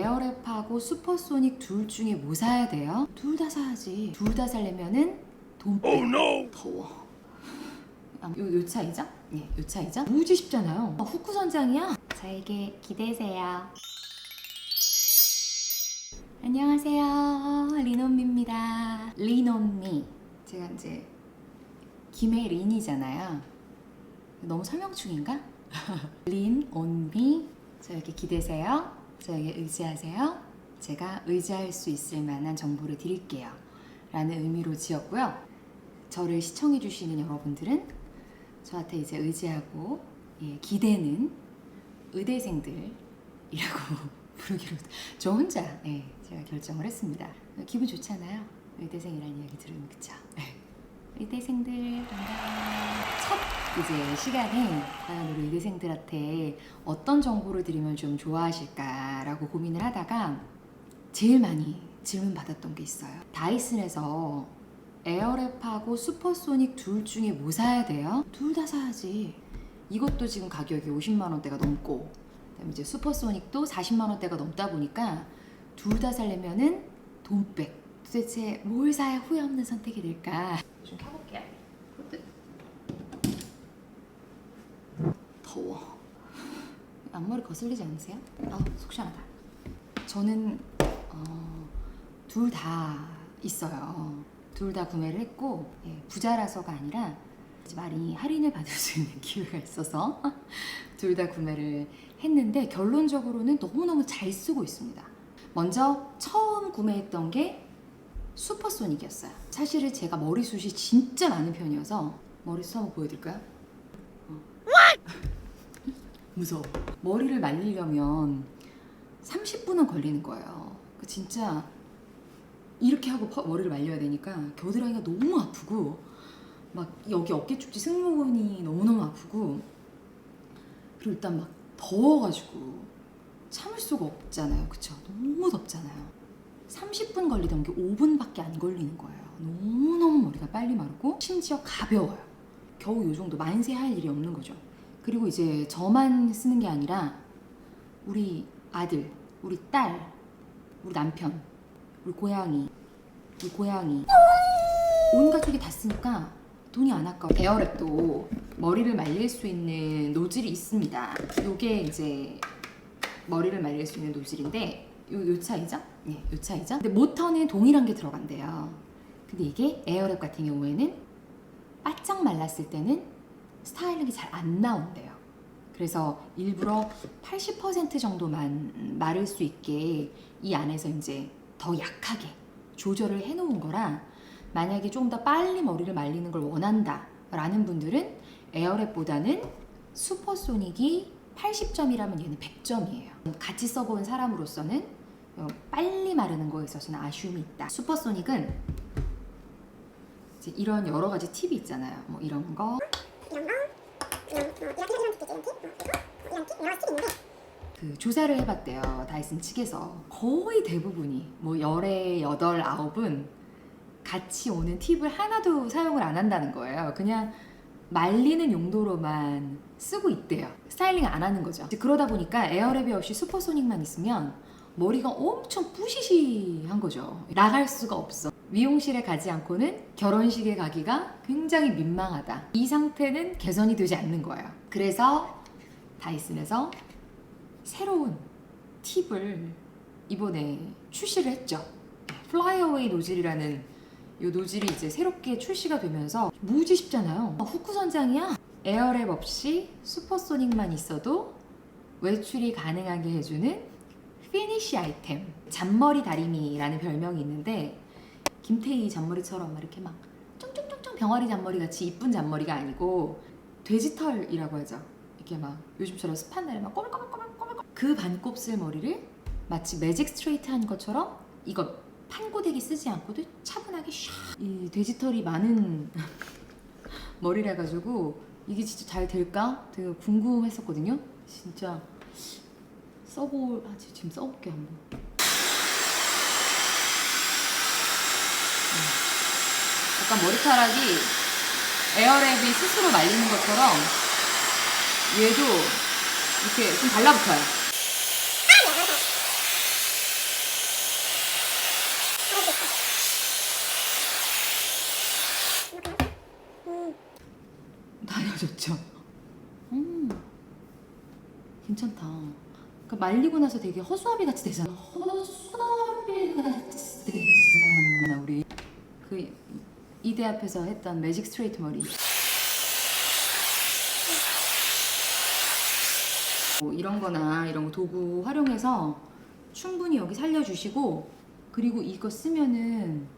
에어랩하고 슈퍼소닉 둘 중에 뭐 사야 돼요? 둘 다 사야지. 둘 다 살려면은 돈 빼. 더워. 아, 요, 요 차이죠? 예, 요 차이죠? 무지 쉽잖아요. 아, 후크 선장이야. 저에게 기대세요. 안녕하세요. 리논미입니다. 리논미. 제가 이제 김혜린이잖아요. 너무 설명충인가? 린, 온 미. 저에게 기대세요. 저에게 의지하세요. 제가 의지할 수 있을 만한 정보를 드릴게요. 라는 의미로 지었고요. 저를 시청해 주시는 여러분들은 저한테 이제 의지하고 예, 기대는 의대생들이라고 부르기로 저 혼자 예, 제가 결정을 했습니다. 기분 좋잖아요. 의대생이라는 이야기 들으면 그쵸? 예. 의대생들. 첫 이제 시간에 과연 우리 의대생들한테 어떤 정보를 드리면 좀 좋아하실까라고 고민을 하다가 제일 많이 질문 받았던 게 있어요. 다이슨에서 에어랩하고 슈퍼소닉 둘 중에 뭐 사야 돼요? 둘 다 사야지. 이것도 지금 가격이 50만 원대가 넘고 그다음에 이제 슈퍼소닉도 40만 원대가 넘다 보니까 둘 다 살려면은 돈백. 도대체 뭘 사야 후회 없는 선택이 될까? 좀 켜볼게요. 더워. 앞머리 거슬리지 않으세요? 아, 속 시원하다. 저는 어, 둘 다 있어요. 둘 다 구매를 했고 예, 부자라서가 아니라 많이 할인을 받을 수 있는 기회가 있어서 둘 다 구매를 했는데 결론적으로는 너무너무 잘 쓰고 있습니다. 먼저 처음 구매했던 게 슈퍼소닉이었어요. 사실은 제가 머리숱이 진짜 많은 편이어서 머리숱 한번 보여드릴까요? 어. 무서워. 머리를 말리려면 30분은 걸리는 거예요. 그 진짜 이렇게 하고 퍼- 머리를 말려야 되니까 겨드랑이가 너무 아프고 막 여기 어깨 축지 승모근이 너무너무 아프고 그리고 일단 막 더워가지고 참을 수가 없잖아요. 그쵸? 너무 덥잖아요. 30분 걸리던 게 5분밖에 안 걸리는 거예요. 너무너무 머리가 빨리 마르고 심지어 가벼워요. 겨우 요 정도 만세할 일이 없는 거죠. 그리고 이제 저만 쓰는 게 아니라 우리 아들, 우리 딸, 우리 남편, 우리 고양이, 우리 고양이 온 가족이 다 쓰니까 돈이 안 아까워. 에어랩도 머리를 말릴 수 있는 노즐이 있습니다. 요게 이제 머리를 말릴 수 있는 노즐인데 요, 요 차이죠? 네, 요 차이죠? 근데 모터는 동일한 게 들어간대요. 근데 이게 에어랩 같은 경우에는 바짝 말랐을 때는 스타일링이 잘 안 나온대요. 그래서 일부러 80% 정도만 마를 수 있게 이 안에서 이제 더 약하게 조절을 해놓은 거라 만약에 좀더 빨리 머리를 말리는 걸 원한다 라는 분들은 에어랩보다는 슈퍼소닉이 80점이라면 얘는 100점이에요. 같이 써본 사람으로서는 어, 빨리 마르는 거에 있어서는 아쉬움이 있다. 슈퍼소닉은 이런 여러 가지 팁이 있잖아요. 뭐 이런 거, 이런 거, 그냥 뭐 이런 팁, 이런 팁, 이런 팁, 뭐 이거, 이런 팁, 여러 가지 팁이 있는데. 그 조사를 해봤대요 다이슨 측에서. 거의 대부분이 뭐 열에 여덟 아홉은 같이 오는 팁을 하나도 사용을 안 한다는 거예요. 그냥 말리는 용도로만 쓰고 있대요. 스타일링 안 하는 거죠. 그러다 보니까 에어랩이 없이 슈퍼소닉만 있으면 머리가 엄청 뿌시시한 거죠 나갈 수가 없어 미용실에 가지 않고는 결혼식에 가기가 굉장히 민망하다 이 상태는 개선이 되지 않는 거예요 그래서 다이슨에서 새로운 팁을 이번에 출시를 했죠. 플라이어웨이 노즐이라는 이 노즐이 이제 새롭게 출시가 되면서 무지 쉽잖아요. 어, 후크 선장이야. 에어랩 없이 슈퍼소닉만 있어도 외출이 가능하게 해주는 피니쉬 아이템. 잔머리 다리미라는 별명이 있는데 김태희 잔머리처럼 막 이렇게 막 쫑쫑쫑쫑 병아리 잔머리 같이 이쁜 잔머리가 아니고 돼지털이라고 하죠. 이렇게 막 요즘처럼 습한 날에 막 꼬물꼬물꼬물꼬물 그 반곱슬 머리를 마치 매직 스트레이트 한 것처럼 이거 판고데기 쓰지 않고도 차분하게 샥이 돼지털이 많은 머리라 가지고 이게 진짜 잘 될까 되게 궁금했었거든요. 진짜 써볼 아 지금 써볼게 한번. 네. 약간 머리카락이 에어랩이 스스로 말리는 것처럼 얘도 이렇게 좀 달라붙어요. 음. 다려졌죠. 음, 괜찮다. 말리고 나서 되게 허수아비 같이 되잖아. 허수아비 같이 되잖아. 우리 그 이대 앞에서 했던 매직 스트레이트 머리. 뭐 이런 거나 이런 거 도구 활용해서 충분히 여기 살려주시고 그리고 이거 쓰면은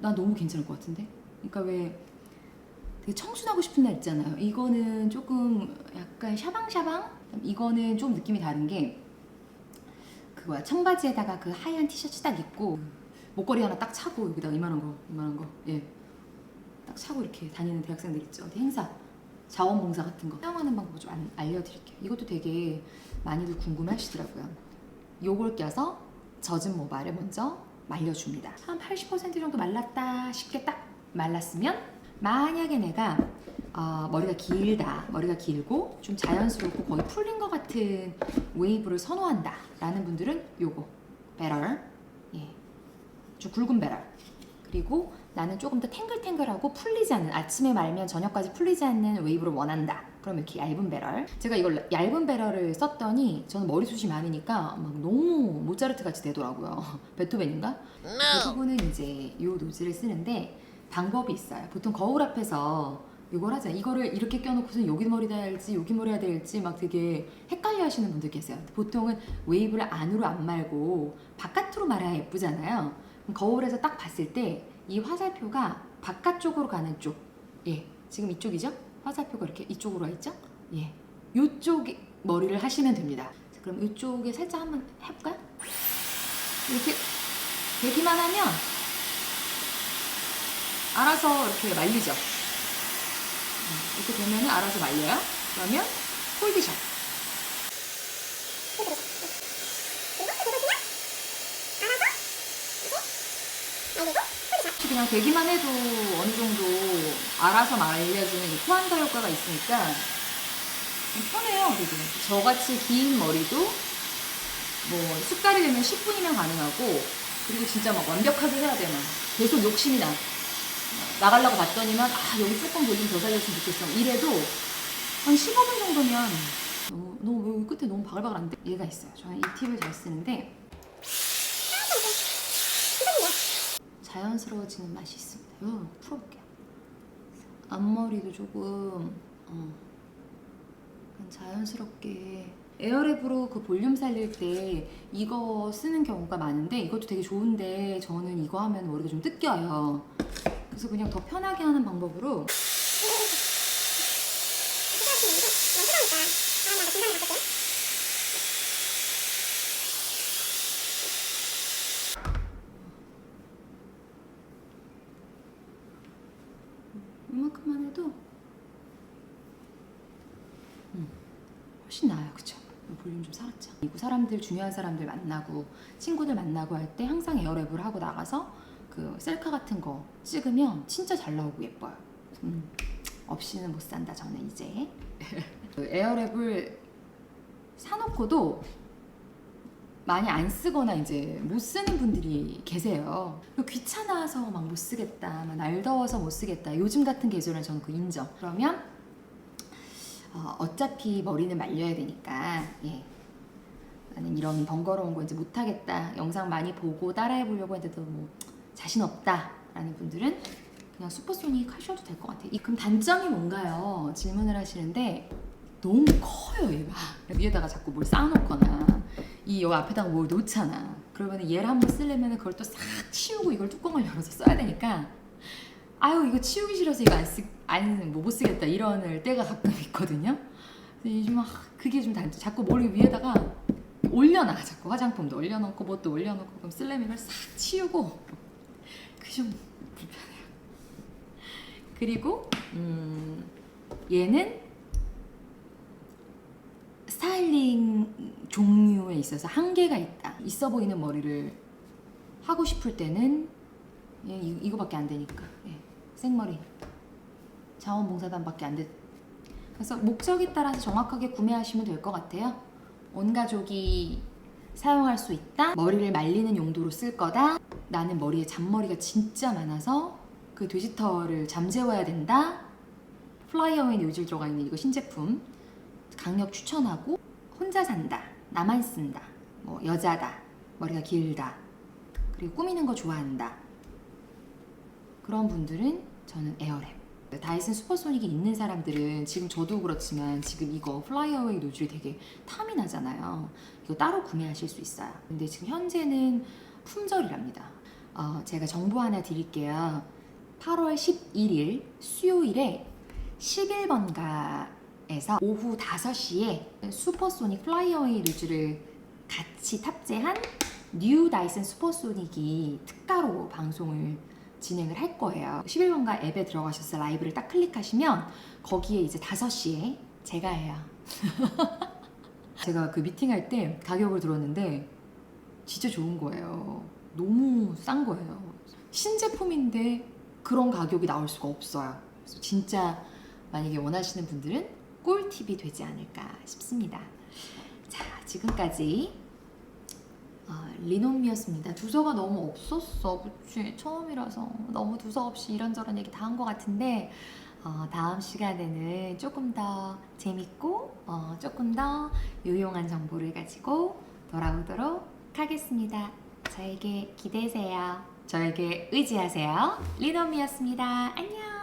나 너무 괜찮을 것 같은데? 그러니까 왜 되게 청순하고 싶은 날 있잖아요. 이거는 조금 약간 샤방샤방? 이거는 좀 느낌이 다른 게 그거야 청바지에다가 그 하얀 티셔츠 딱 입고 목걸이 하나 딱 차고 여기다가 이만한 거 이만한 거예딱 차고 이렇게 다니는 대학생들 있죠. 어디 행사 자원봉사 같은 거 사용하는 방법 좀 안- 알려드릴게요. 이것도 되게 많이들 궁금해하시더라고요. 요걸 껴서 젖은 모발을 먼저 말려줍니다. 한 80% 정도 말랐다 싶게 딱 말랐으면 만약에 내가 어, 머리가 길다. 머리가 길고 좀 자연스럽고 거의 풀린 것 같은 웨이브를 선호한다 라는 분들은 요거. 배럴. 예. 좀 굵은 배럴. 그리고 나는 조금 더 탱글탱글하고 풀리지 않는 아침에 말면 저녁까지 풀리지 않는 웨이브를 원한다. 그럼 이렇게 얇은 배럴. 제가 이걸 얇은 배럴을 썼더니 저는 머리숱이 많으니까 막 너무 모차르트 같이 되더라고요. 베토벤인가? 그 부분은 이제 요 노즐을 쓰는데 방법이 있어요. 보통 거울 앞에서 이걸 하잖아요 이거를 이렇게 껴놓고서 여기 머리 할지 여기 머리 해야 될지 막 되게 헷갈려 하시는 분들 계세요. 보통은 웨이브를 안으로 안 말고 바깥으로 말아야 예쁘잖아요. 거울에서 딱 봤을 때 이 화살표가 바깥쪽으로 가는 쪽. 예, 지금 이쪽이죠? 화살표가 이렇게 이쪽으로 와 있죠? 예, 요쪽 머리를 하시면 됩니다. 자, 그럼 이쪽에 살짝 한번 해볼까요? 이렇게 되기만 하면 알아서 이렇게 말리죠. 음, 이렇게 되면 알아서 말려요 그러면 혹시 그냥 되기만 해도 어느 정도 알아서 말려주는 이 포환가 효과가 있으니까 편해요. 되게. 저같이 긴 머리도 뭐 숟갈이 되면 10분이면 가능하고 그리고 진짜 막 완벽하게 해야 되면 계속 욕심이 나. 나가려고 봤더니만 아 여기 조금 볼륨 더 살렸으면 좋겠어. 이래도 한 15분 정도면 너무 너무 여기 끝에 너무 바글바글한데 얘가 있어요. 저는 이 팁을 잘 쓰는데 자연스러워지는 맛이 있습니다. 이거 풀어볼게요. 앞머리도 조금 어, 자연스럽게 에어랩으로 그 볼륨 살릴 때 이거 쓰는 경우가 많은데 이것도 되게 좋은데 저는 이거 하면 머리가 좀 뜯겨요. 그래서 그냥 더 편하게 하는 방법으로 이만큼만 해도 음, 훨씬 나아요 그쵸? 볼륨 좀 살았죠 그리고 사람들 중요한 사람들 만나고 친구들 만나고 할 때 항상 에어랩을 하고 나가서 그 셀카 같은 거 찍으면 진짜 잘 나오고 예뻐요 음, 없이는 못 산다 저는 이제 그 에어랩을 사놓고도 많이 안 쓰거나 이제 못 쓰는 분들이 계세요. 귀찮아서 막 못 쓰겠다, 막 날 더워서 못 쓰겠다. 요즘 같은 계절은 저는 그 인정. 그러면 어, 어차피 머리는 말려야 되니까 예. 나는 이런 번거로운 거 이제 못 하겠다. 영상 많이 보고 따라해 보려고 했는데도 뭐 자신 없다라는 분들은 그냥 슈퍼소닉 하셔도 될 것 같아요. 이 그럼 단점이 뭔가요? 질문을 하시는데 너무 커요 얘가. 위에다가 자꾸 뭘 쌓아놓거나 이 여기 앞에다가 뭘 놓잖아. 그러면 얘를 한번 쓰려면 그걸 또 싹 치우고 이걸 뚜껑을 열어서 써야 되니까 아유 이거 치우기 싫어서 이거 안 쓰, 안, 뭐 못 쓰겠다 이럴 때가 가끔 있거든요. 요즘 아, 그게 좀 단점. 자꾸 머리 위에다가 올려놔. 자꾸 화장품도 올려놓고 뭣도 올려놓고 그럼 이걸 싹 치우고 그게 좀 불편해요 그리고 음, 얘는 스타일링 종류에 있어서 한계가 있다. 있어 보이는 머리를 하고 싶을 때는 예, 이- 이거밖에 안 되니까 예, 생머리 자원봉사단밖에 안 돼. 그래서 목적에 따라서 정확하게 구매하시면 될 것 같아요. 온 가족이 사용할 수 있다. 머리를 말리는 용도로 쓸 거다. 나는 머리에 잔머리가 진짜 많아서 그 돼지털을 잠재워야 된다. 플라이어웨이 노즐 들어가 있는 이거 신제품 강력 추천하고 혼자 산다. 나만 쓴다. 뭐 여자다. 머리가 길다. 그리고 꾸미는 거 좋아한다. 그런 분들은 저는 에어랩. 다이슨 슈퍼소닉이 있는 사람들은 지금 저도 그렇지만 지금 이거 플라이어웨이 노즐이 되게 탐이 나잖아요. 이거 따로 구매하실 수 있어요. 근데 지금 현재는 품절이랍니다. 어, 제가 정보 하나 드릴게요. 8월 11일 수요일에 11번가에서 오후 5시에 슈퍼소닉 플라이어웨이 노즐을 같이 탑재한 뉴 다이슨 슈퍼소닉이 특가로 방송을 진행을 할 거예요. 11번가 앱에 들어가셔서 라이브를 딱 클릭하시면 거기에 이제 5시에 제가 해요. 제가 그 미팅할 때 가격을 들었는데 진짜 좋은 거예요. 너무 싼 거예요. 신제품인데 그런 가격이 나올 수가 없어요. 그래서 진짜 만약에 원하시는 분들은 꿀팁이 되지 않을까 싶습니다. 자, 지금까지 어, 리노미였습니다. 두서가 너무 없었어. 그치? 처음이라서 너무 두서 없이 이런저런 얘기 다 한 것 같은데 어, 다음 시간에는 조금 더 재밌고 어, 조금 더 유용한 정보를 가지고 돌아오도록 하겠습니다. 저에게 기대세요. 저에게 의지하세요. 리노미였습니다. 안녕.